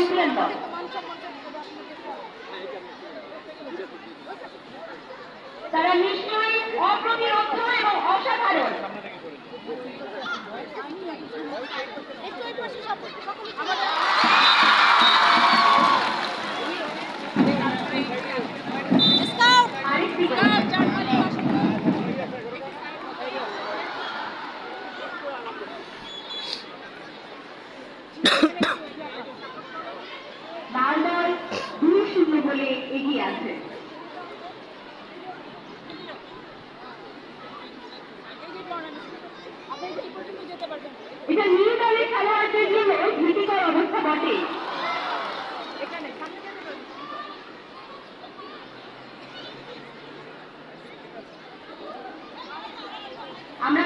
Complain দল তারা নিশ্চয়ই অপ্রতিরোধ এবং অসাধারণ। বলে এগিয়ে আছে। এটা অবস্থা বটে। আমরা